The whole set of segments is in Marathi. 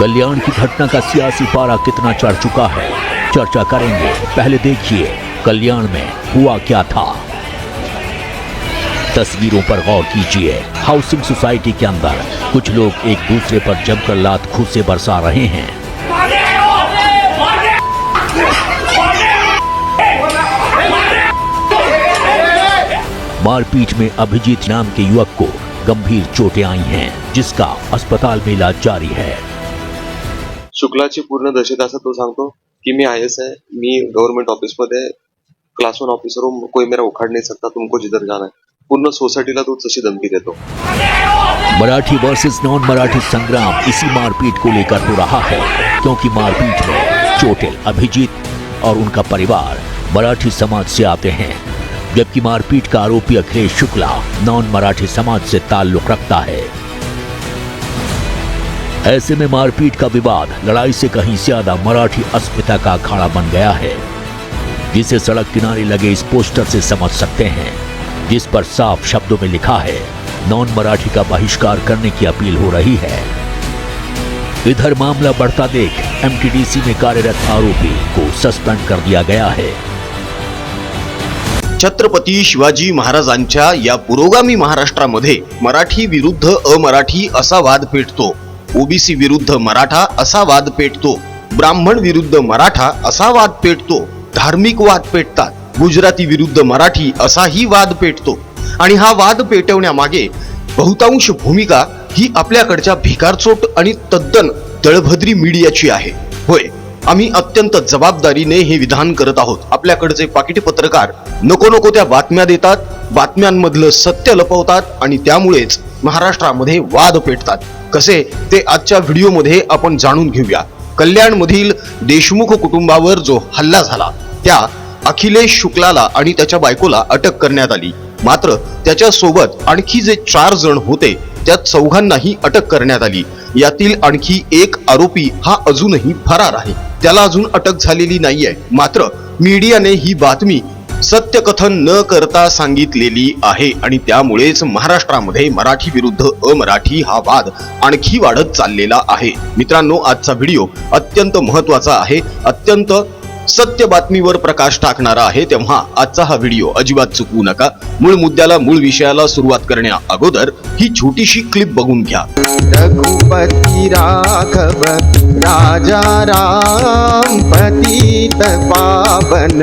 कल्याण की घटना का सियासी पारा कितना चढ़ चुका है? चर्चा करेंगे। पहले देखिए, कल्याण में हुआ क्या था? तस्वीरों पर गौर कीजिए, हाउसिंग सोसाइटी के अंदर कुछ लोग एक दूसरे पर जमकर लात घूसे बरसा रहे हैं। मारपीट में अभिजीत नाम के युवक को गंभीर चोटें आई हैं, जिसका अस्पताल में इलाज जारी है। शुक्लाची पूर्ण दशेत असं तो सांगतो की मी आय एस आहे, मी गव्हर्नमेंट ऑफिसमध्ये क्लास वन ऑफिसर हूँ, कोई मेरा उखाड़ नहीं सकता, तुमको जिधर जाना है. पूर्ण सोसायटीला तो तशी धमकी देतो. मराठी वर्सेस नॉन मराठी संग्राम इसी मारपीट को लेकर हो रहा है, क्योंकि मारपीट में चोटिल अभिजीत और उनका परिवार मराठी समाज से आते हैं, जबकि मारपीट का आरोपी अखिलेश शुक्ला नॉन मराठी समाज से ताल्लुक रखता है। ऐसे में मारपीट का विवाद, लड़ाई से कहीं ज़्यादा मराठी अस्मिता का अखाड़ा बन गया है। जिसे सड़क किनारे लगे इस पोस्टर से समझ सकते हैं, जिस पर साफ़ शब्दों में लिखा है, नॉन मराठी का बहिष्कार करने की अपील हो रही है। इधर मामला बढ़ता देख एमटीडीसी में कार्यरत आरोपी को सस्पेंड कर दिया गया है। छत्रपती शिवाजी महाराजांच्या या पुरोगामी महाराष्ट्रामध्ये मराठी विरुद्ध अमराठी असा वाद पेटतो. ओबीसी विरुद्ध मराठा असा वाद पेटतो. ब्राह्मण विरुद्ध मराठा असा वाद पेटतो. धार्मिक वाद पेटतात. गुजराती विरुद्ध मराठी असाही वाद पेटतो. आणि हा वाद पेटवण्यामागे बहुतांश भूमिका ही आपल्याकडच्या भिकारचोट आणि तद्दन दळभद्री मीडियाची आहे. होय आम्ही अत्यंत जबाबदारीने हे विधान करत आहोत. आपल्याकडचे पाकिटी पत्रकार नको नको त्या बातम्या देतात बातम्यांमधलं सत्य लपवतात आणि त्यामुळेच महाराष्ट्रामध्ये वाद पेटतात. कसे? ते आजच्या व्हिडिओमध्ये आपण जाणून घेऊया. कल्याणमधील देशमुख कुटुंबावर जो हल्ला झाला त्या अखिलेश शुक्लाला आणि त्याच्या बायकोला अटक करण्यात आली. मात्र त्याच्या सोबत आणखी जे चार जण होते त्या चौघांनाही अटक करण्यात आली. यातील आणखी एक आरोपी हा अजूनही फरार आहे. त्याला अजून अटक झालेली नाहीये. मात्र मीडियाने ही बातमी सत्यकथन न करता सांगितलेली आहे आणि त्यामुळेच महाराष्ट्रामध्ये मराठी विरुद्ध अमराठी हा वाद आणखी वाढत चाललेला आहे. मित्रांनो आजचा व्हिडिओ अत्यंत महत्त्वाचा आहे. अत्यंत सत्य बातमीवर प्रकाश टाकणारा आहे. तेव्हा आजचा हा व्हिडिओ अजिबात चुकवू नका. मूळ मुद्द्याला मूळ विषयाला सुरुवात करण्या अगोदर ही छोटीशी क्लिप बघून घ्या. रघुपती राघव राजा राम पतित पावन.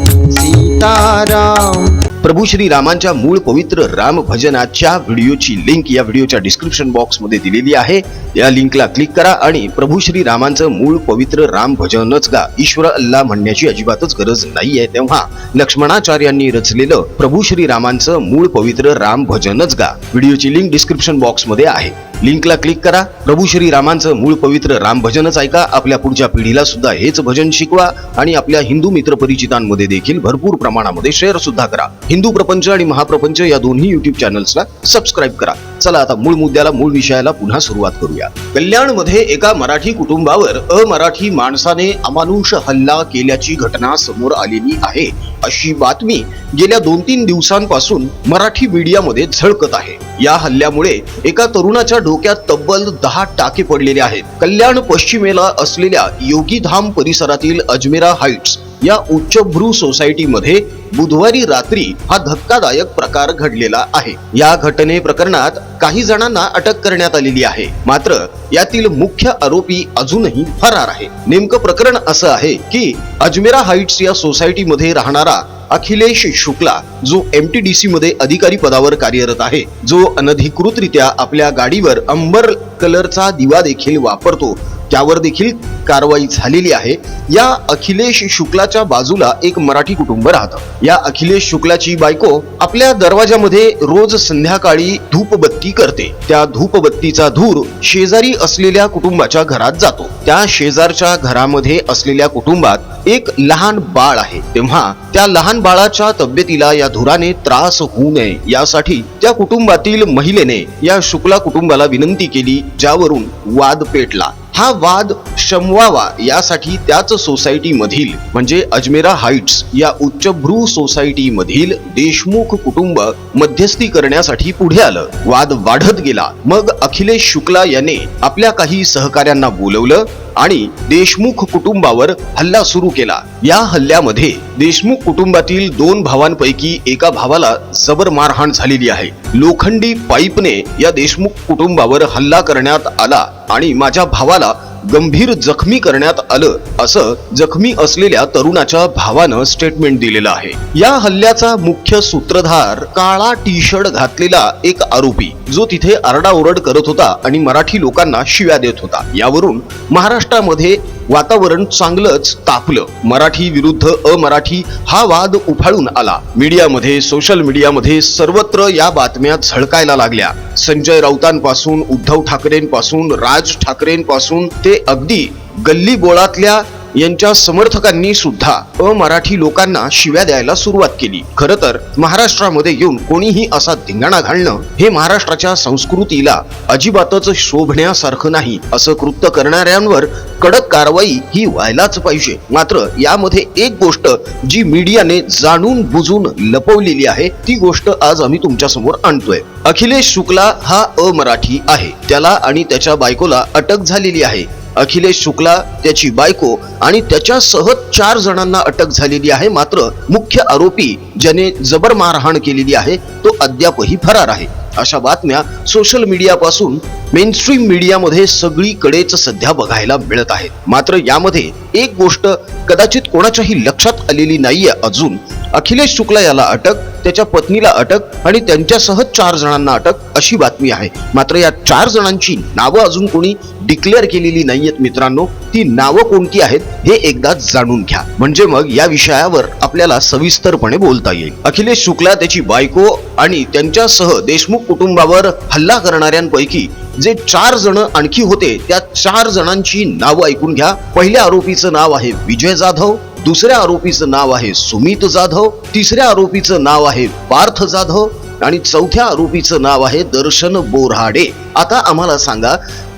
प्रभू श्री रामांच्या मूळ पवित्र राम भजनाच्या व्हिडिओची लिंक या व्हिडिओच्या डिस्क्रिप्शन बॉक्समध्ये दिलेली आहे. या लिंकला क्लिक करा आणि प्रभू श्री रामांचं मूळ पवित्र राम भजनच गा. ईश्वर अल्ला म्हणण्याची अजिबातच गरज नाही आहे तेव्हा लक्ष्मणाचार्यांनी रचलेलं प्रभू श्री रामांचं मूळ पवित्र राम भजनच गा. व्हिडिओची लिंक डिस्क्रिप्शन बॉक्समध्ये आहे. लिंकला क्लिक करा. प्रभू श्री रामांचं मूळ पवित्र राम भजनच ऐका. आपल्या पुढच्या पिढीला सुद्धा हेच भजन शिकवा आणि आपल्या हिंदू मित्र परिचितांमध्ये देखील भरपूर प्रमाणामध्ये शेअर सुद्धा करा. हिंदू प्रपंच आणि महाप्रपंच या दोन्ही युट्यूब चॅनल्सला सबस्क्राईब करा. चला आता मूळ मुद्द्याला मूळ विषयाला पुन्हा सुरुवात करूया. कल्याणमध्ये एका मराठी कुटुंबावर अमराठी माणसाने अमानुष हल्ला केल्याची घटना समोर आलेली आहे अशी बातमी गेल्या दोन तीन दिवसांपासून मराठी मीडियामध्ये झळकत आहे. या हल्ल्यामुळे एका तरुणाच्या डोक्यात तब्बल दहा टाके पडलेले आहेत. कल्याण पश्चिमेला असलेल्या योगीधाम परिसरातील अजमेरा हाईट्स या उच्चभ्रू सोसायटीमध्ये बुधवारी रात्री हा धक्कादायक प्रकार घडलेला आहे. या घटने प्रकरणात काही जणांना अटक करण्यात आलेली आहे. मात्र यातील मुख्य आरोपी अजूनही फरार आहे. नेमकं प्रकरण असं आहे की अजमेरा हाईट्स या सोसायटीमध्ये राहणारा अखिलेश शुक्ला जो एम टी डी मध्ये अधिकारी पदावर कार्यरत आहे जो अनधिकृतरित्या आपल्या गाडीवर अंबर कलरचा दिवा देखील वापरतो त्यावर देखील कारवाई झालेली आहे. या अखिलेश शुक्लाच्या बाजूला एक मराठी कुटुंब राहतं. या अखिलेश शुक्लाची बायको आपल्या दरवाजामध्ये रोज संध्याकाळी धूपबत्ती करते. त्या धूपबत्तीचा धूर शेजारी असलेल्या कुटुंबाच्या घरात जातो. त्या शेजारच्या घरामध्ये असलेल्या कुटुंबात एक लहान बाळ आहे. तेव्हा त्या लहान बाळाच्या तब्येतीला या धुराने त्रास होऊ नये. यासाठी त्या कुटुंबातील महिलेने या शुक्ला कुटुंबाला विनंती केली ज्यावरून वाद पेटला. हा वाद शमवावा यासाठी त्याच सोसायटी मधील म्हणजे अजमेरा हाइट्स या उच्चभ्रू सोसायटी मधील देशमुख कुटुंब मध्यस्थी करण्यासाठी पुढे आलं. वाद वाढत गेला. मग अखिलेश शुक्ला याने आपल्या काही सहकाऱ्यांना बोलवलं आणि देशमुख कुटुंबावर हल्ला सुरू केला. या हल्ल्यामध्ये देशमुख कुटुंबातील दोन भावांपैकी एका भावाला जबर मारहाण झालेली आहे. लोखंडी पाईपने या देशमुख कुटुंबावर हल्ला करण्यात आला आणि माझ्या भावाला गंभीर जखमी करण्यात आलं असं जखमी असलेल्या तरुणाच्या भावानं स्टेटमेंट दिलेलं आहे. या हल्ल्याचा मुख्य सूत्रधार काळा टी शर्ट घातलेला एक आरोपी जो तिथे आरडाओरड करत होता आणि मराठी लोकांना शिव्या देत होता. यावरून महाराष्ट्रामध्ये वातावरण चांगलंच तापलं. मराठी विरुद्ध अमराठी हा वाद उफाळून आला. मीडियामध्ये सोशल मीडियामध्ये सर्वत्र या बातम्या झळकायला लागल्या. संजय राऊतांपासून उद्धव ठाकरेंपासून राज ठाकरेंपासून ते अगदी गल्ली बोळातल्या यांच्या समर्थकांनी सुद्धा अमराठी लोकांना शिव्या द्यायला सुरुवात केली. खर तर महाराष्ट्रामध्ये येऊन कोणीही असा धिंगाणा घालणं हे महाराष्ट्राच्या संस्कृतीला अजिबातच शोभण्यासारखं नाही असं कृत्य करणाऱ्यांवर कडक कारवाई ही व्हायलाच पाहिजे. मात्र यामध्ये एक गोष्ट जी मीडियाने जाणून बुजून लपवलेली आहे ती गोष्ट आज आम्ही तुमच्यासमोर आणतोय. अखिलेश शुक्ला हा अमराठी आहे. त्याला आणि त्याच्या बायकोला अटक झालेली आहे. अखिलेश शुक्ला त्याची बायको आणि त्याच्यासह चार जणांना अटक झालेली आहे. मात्र मुख्य आरोपी ज्याने जबर मारहाण केलेली आहे तो अद्यापही फरार आहे. अशा बातम्या सोशल मीडियापासून मेनस्ट्रीम मीडियामध्ये सगळीकडेच सध्या बघायला मिळत आहेत. मात्र यामध्ये एक गोष्ट कदाचित कोणाच्याही लक्षात आलेली नाहीये अजून. अखिलेश शुक्ला याला अटक त्याच्या पत्नीला अटक आणि त्यांच्यासह चार जणांना अटक अशी बातमी आहे. मात्र या चार जणांची नावं अजून कोणी डिक्लेअर केलेली नाहीयेत मित्रांनो. ती नावं कोणती आहेत हे एकदा जाणून घ्या. म्हणजे मग या विषयावर आपल्याला सविस्तरपणे बोलता येईल. अखिलेश शुक्ला त्याची बायको आणि त्यांच्यासह देशमुख कुटुंबावर हल्ला करणाऱ्यांपैकी जे चार जण आणखी होते त्या चार जणांची नावं ऐकून घ्या. पहिल्या आरोपीचं नाव आहे विजय जाधव दुसऱ्या आरोपीचं नाव आहे सुमित जाधव तिसऱ्या आरोपीचं नाव आहे पार्थ जाधव आणि चौथ्या आरोपीचं नाव आहे दर्शन बोराडे आता आम्हाला सांगा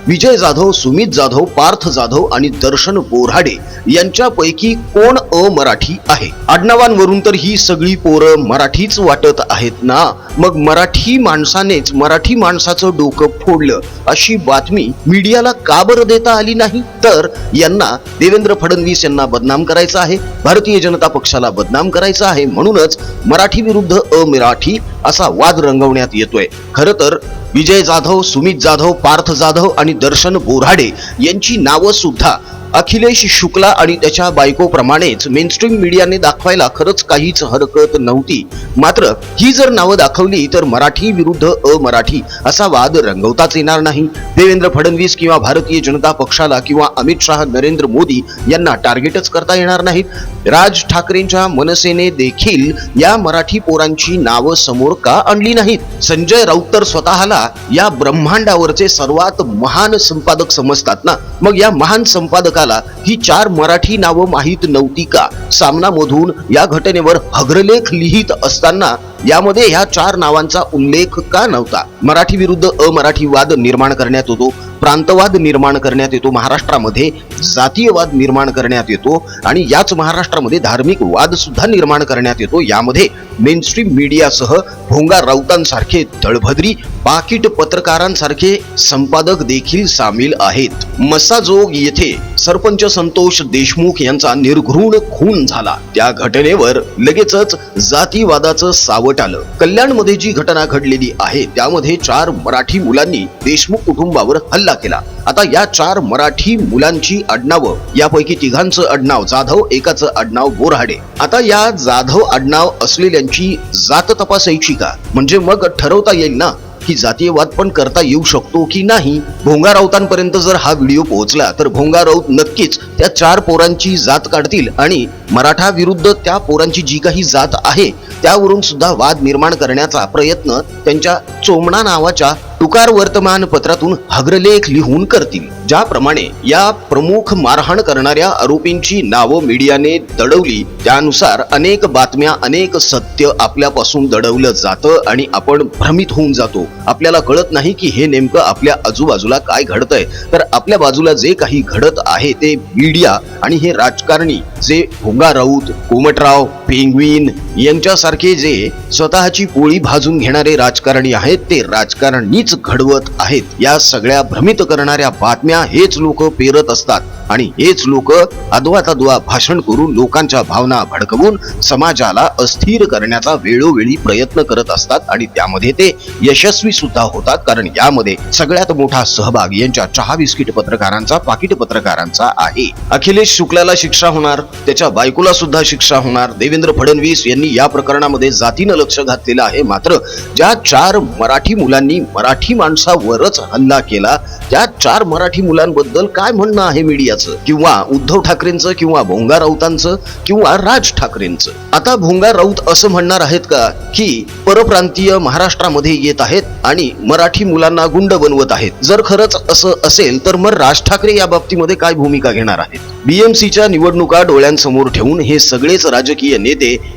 विजय जाधव सुमित जाधव पार्थ जाधव आणि दर्शन बोराडे यांच्यापैकी कोण अमराठी आहे? आडनावांवरून तर ही सगळी पोरं मराठीच वाटत आहेत ना? मग मराठी माणसानेच मराठी माणसाचं डोकं फोडलं अशी बातमी मीडियाला का बरं देता आली नाही? तर यांना देवेंद्र फडणवीस यांना बदनाम करायचं आहे भारतीय जनता पक्षाला बदनाम करायचं आहे म्हणूनच मराठी विरुद्ध अमराठी असा वाद रंगवण्यात येतोय. खरं तर विजय जाधव सुमित जाधव पार्थ जाधव आणि दर्शन बोराडे यांची नावं सुद्धा अखिलेश शुक्ला आणि त्याच्या बायकोप्रमाणेच मेनस्ट्रीम मीडियाने दाखवायला खरंच काहीच हरकत नव्हती. मात्र ही जर नावं दाखवली तर मराठी विरुद्ध अमराठी असा वाद रंगवताच येणार नाही. देवेंद्र फडणवीस किंवा भारतीय जनता पक्षाला किंवा अमित शहा नरेंद्र मोदी यांना टार्गेटच करता येणार नाहीत. राज ठाकरेंच्या मनसेने देखील या मराठी पोरांची नावं समोर का आणली नाहीत? संजय राऊत तर स्वतःला या ब्रह्मांडावरचे सर्वात महान संपादक समजतात ना? मग या महान संपादका भारताला ही चार मराठी नावं माहीत नव्हती का? सामनामधून या घटनेवर हग्रलेख लिहित असताना यामध्ये ह्या चार नावांचा उल्लेख का नव्हता? मराठी विरुद्ध अमराठी वाद निर्माण करण्यात येतो प्रांतवाद निर्माण करण्यात येतो महाराष्ट्रामध्ये जातीयवाद निर्माण करण्यात येतो आणि याच महाराष्ट्रामध्ये धार्मिक वाद सुद्धा निर्माण करण्यात येतो. यामध्ये मेनस्ट्रीम मीडियासह भोंगा राऊतांसारखे दळभद्री पाकिट पत्रकारांसारखे संपादक देखील सामील आहेत. मसाजोग येथे सरपंच संतोष देशमुख यांचा निर्घृण खून झाला. त्या घटनेवर लगेचच जातीवादाचं सावट आलं. कल्याणमध्ये जी घटना घडलेली आहे त्यामध्ये चार मराठी मुलांनी देशमुख कुटुंबावर हल्ला केला. आता या चार मराठी मुलांची आडनावं यापैकी तिघांचं आडनाव जाधव एकाचं आडनाव बोराडे आता या जाधव आडनाव त्यांची जात तपासायची का? म्हणजे मग ठरवता येईल ना की जातीयवाद पण करता येऊ शकतो की नाही? भोंगा राऊतांपर्यंत जर हा व्हिडिओ पोहोचला तर भोंगा राऊत नक्कीच त्या चार पोरांची जात काढतील आणि मराठा विरुद्ध त्या पोरांची जी काही जात आहे त्यावरून सुद्धा वाद निर्माण करण्याचा प्रयत्न त्यांच्या चोमणा नावाच्या तुकार वर्तमानपत्रातून हग्रलेख लिहून करतील. ज्याप्रमाणे या प्रमुख मारहाण करणाऱ्या आरोपींची नावं मीडियाने दडवली. त्यानुसार अनेक बातम्या अनेक सत्य आपल्यापासून दडवलं जातं आणि आपण भ्रमित होऊन जातो. आपल्याला कळत नाही की हे नेमकं आपल्या आजूबाजूला काय घडतंय. तर आपल्या बाजूला जे काही घडत आहे ते मीडिया आणि हे राजकारणी जे भोंगा राऊत कोमटराव पेंग्विन यांच्यासारखे जे स्वतःची पोळी भाजून घेणारे राजकारणी आहेत ते राजकारणीच घडवत आहेत. या सगळ्या भ्रमित करणाऱ्या बातम्या हेच लोक पेरत असतात आणि हेच लोक अद्वा तद्वा भाषण करून लोकांच्या भावना भडकवून समाजाला अस्थिर करण्याचा वेळोवेळी प्रयत्न करत असतात आणि त्यामध्ये ते यशस्वी सुद्धा होतात कारण यामध्ये सगळ्यात मोठा सहभाग यांच्या चहा बिस्किट पत्रकारांचा पाकिट पत्रकारांचा आहे. अखिलेश शुक्लाला शिक्षा होणार त्याच्या बायकोला सुद्धा शिक्षा होणार देवेंद्र फडणवीस यांनी या प्रकरणामध्ये जातीनं लक्ष घातलेलं आहे. मात्र ज्या चार मराठी मुलांनी मराठी माणसावरच हल्ला केला त्या चार मराठी मुलांबद्दल काय म्हणणं आहे मीडियाचं? किंवा उद्धव ठाकरेंचं किंवा भोंगा राऊतांचं किंवा राज ठाकरेंचं? आता भोंगा राऊत असं म्हणणार आहेत का? की परप्रांतीय महाराष्ट्रामध्ये येत आहेत आणि मराठी मुलांना गुंड बनवत आहेत. जर खरंच असं असेल तर मग राज ठाकरे या बाबतीमध्ये काय भूमिका घेणार आहेत? बीएमसीच्या निवडणुका डोळ्यांसमोर ठेवून हे सगळेच राजकीय नेते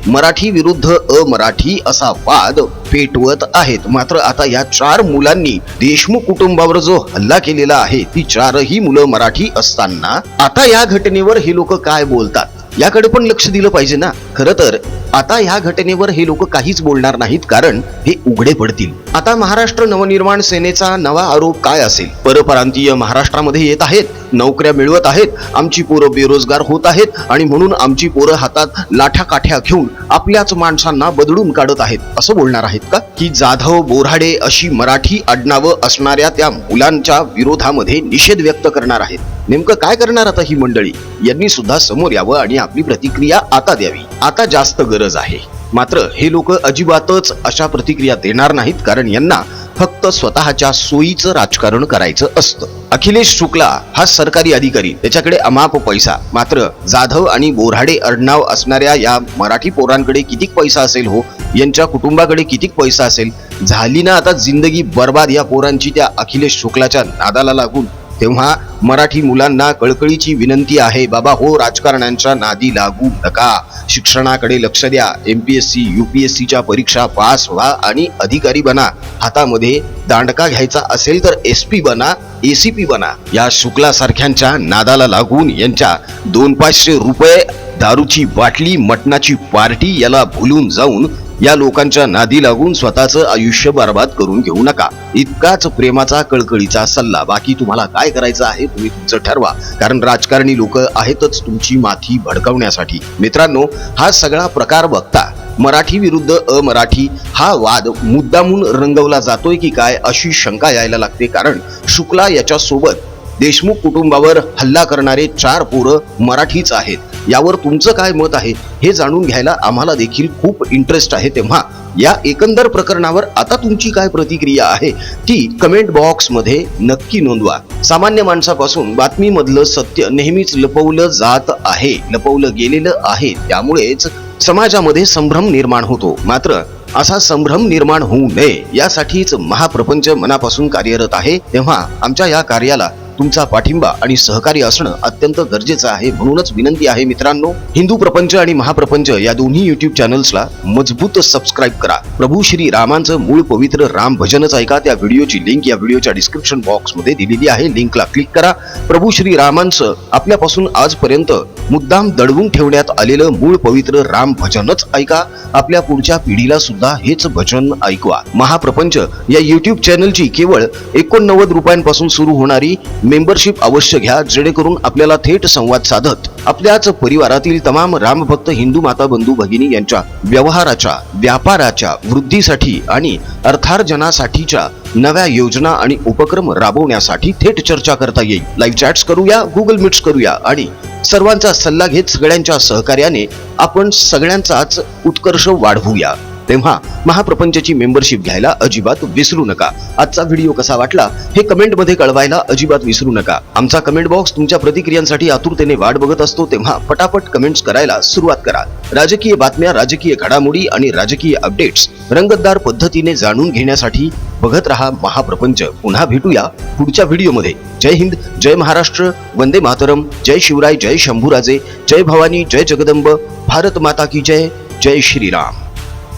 मराठी विरुद्ध अमराठी असा वाद पेटवत आहेत. मात्र आता या चार मुलांनी देशमुख कुटुंबावर जो हल्ला केलेला आहे ती चारही मुलं मराठी असताना आता या घटनेवर हे लोक काय बोलतात? याकडे पण लक्ष दिलं पाहिजे ना. खर तर आता ह्या घटनेवर हे लोक काहीच बोलणार नाहीत कारण हे उघडे पडतील. आता महाराष्ट्र नवनिर्माण सेनेचा नवा आरोप काय असेल? परप्रांतीय महाराष्ट्रामध्ये येत आहेत नोकऱ्या मिळवत आहेत आमची पोरं बेरोजगार होत आहेत आणि म्हणून आमची पोरं हातात लाठा काठ्या घेऊन आपल्याच माणसांना बदलून काढत आहेत. असं बोलणार आहेत का? की जाधव बोराडे अशी मराठी आडनावं असणाऱ्या त्या मुलांच्या विरोधामध्ये निषेध व्यक्त करणार आहेत. नेमकं काय करणार आता ही मंडळी? यांनी सुद्धा समोर यावं आणि आपली प्रतिक्रिया आता द्यावी. आता जास्त गरज आहे. मात्र हे लोक अजिबातच अशा प्रतिक्रिया देणार नाहीत कारण यांना फक्त स्वतःच्या सोयीचं राजकारण करायचं असतं. अखिलेश शुक्ला हा सरकारी अधिकारी. त्याच्याकडे अमाप पैसा. मात्र जाधव आणि बोराडे अडनाव असणाऱ्या या मराठी पोरांकडे कितीक पैसा असेल हो? यांच्या कुटुंबाकडे कितीक पैसा असेल? झाली ना आता जिंदगी बर्बाद या पोरांची त्या अखिलेश शुक्लाच्या नादाला लागून. तेव्हा मराठी मुलांना कळकळीची विनंती आहे बाबा हो राजकारण्यांच्या नादी लागू नका. शिक्षणाकडे लक्ष द्या. M P S C U P S सीच्या परीक्षा पास व्हा आणि अधिकारी बना. हातामध्ये दांडका घ्यायचा असेल तर एस पी बना ए सी पी बना. या शुक्लासारख्यांच्या नादाला लागून यांच्या दोन पाचशे रुपये दारूची बाटली मटणाची पार्टी याला भुलून जाऊन या लोकांच्या नादी लागून स्वतःचं आयुष्य बर्बाद करून घेऊ नका. इतकाच प्रेमाचा कळकळीचा सल्ला. बाकी तुम्हाला काय करायचं आहे तुम्ही तुमचं ठरवा. कारण राजकारणी लोक आहेतच तुमची माथी भडकवण्यासाठी. मित्रांनो हा सगळा प्रकार बघता मराठी विरुद्ध अमराठी हा वाद मुद्दामून रंगवला जातोय की काय अशी शंका यायला लागते. कारण शुक्ला याच्या सोबत देशमुख कुटुंबावर हल्ला करणारे चार पोरं मराठीच आहेत. यावर तुमचं काय मत आहे हे जाणून घ्यायला आम्हाला देखील खूप इंटरेस्ट आहे तेव्हा या एकंदर प्रकरणावर आता तुमची काय प्रतिक्रिया आहे ती कमेंट बॉक्समध्ये नक्की नोंदवा. सामान्य माणसापासून बातमीमधलं सत्य नेहमीच लपवलं जात आहे लपवलं गेलेलं आहे. त्यामुळेच समाजामध्ये संभ्रम निर्माण होतो. मात्र असा संभ्रम निर्माण होऊ नये यासाठीच महाप्रपंच मनापासून कार्यरत आहे. तेव्हा आमच्या या कार्याला तुमचा पाठिंबा आणि सहकार्य असणं अत्यंत गरजेचं आहे म्हणूनच विनंती आहे मित्रांनो हिंदू प्रपंच आणि महाप्रपंच या दोन्ही युट्यूब चॅनल्सला मजबूत सबस्क्राईब करा. प्रभू श्री रामांचं मूळ पवित्र राम भजनच ऐका. त्या व्हिडिओची लिंक या व्हिडिओच्या डिस्क्रिप्शन बॉक्समध्ये दिलेली आहे. लिंकला क्लिक करा. प्रभू श्री रामांचं आपल्यापासून आजपर्यंत मुद्दाम दडवून ठेवण्यात आलेलं मूळ पवित्र राम भजनच ऐका. आपल्या पुढच्या पिढीला सुद्धा हेच भजन ऐकवा. महाप्रपंच या युट्यूब चॅनलची केवळ एकोणनव्वद रुपयांपासून सुरू होणारी मेंबरशिप अवश्य घ्या जेणेकरून आपल्याला थेट संवाद साधत आपल्याच परिवारातील तमाम रामभक्त हिंदू माता बंधू भगिनी यांच्या व्यवहाराच्या व्यापाराच्या वृद्धीसाठी आणि अर्थार्जनासाठीच्या नव्या योजना आणि उपक्रम राबवण्यासाठी थेट चर्चा करता येईल. लाईव्ह चॅट्स करूया गुगल मीट्स करूया आणि सर्वांचा सल्ला घेत सगळ्यांच्या सहकार्याने आपण सगळ्यांचाच उत्कर्ष वाढवूया. तेव्हा महाप्रपंचची मेंबरशिप घ्यायला अजिबात विसरू नका. आजचा व्हिडिओ कसा वाटला हे कमेंटमध्ये कळवायला अजिबात विसरू नका. आमचा कमेंट बॉक्स तुमच्या प्रतिक्रियांसाठी आतुरतेने वाट बघत असतो तेव्हा पटापट कमेंट्स करायला सुरुवात करा. राजकीय बातम्या राजकीय घडामोडी आणि राजकीय अपडेट्स रंगतदार पद्धतीने जाणून घेण्यासाठी बघत रहा महाप्रपंच. पुन्हा भेटूया पुढच्या व्हिडिओमध्ये जय हिंद जय महाराष्ट्र वंदे मातरम जय शिवराय जय शंभूराजे जय भवानी जय जगदंब भारत माता की जय जय श्रीराम.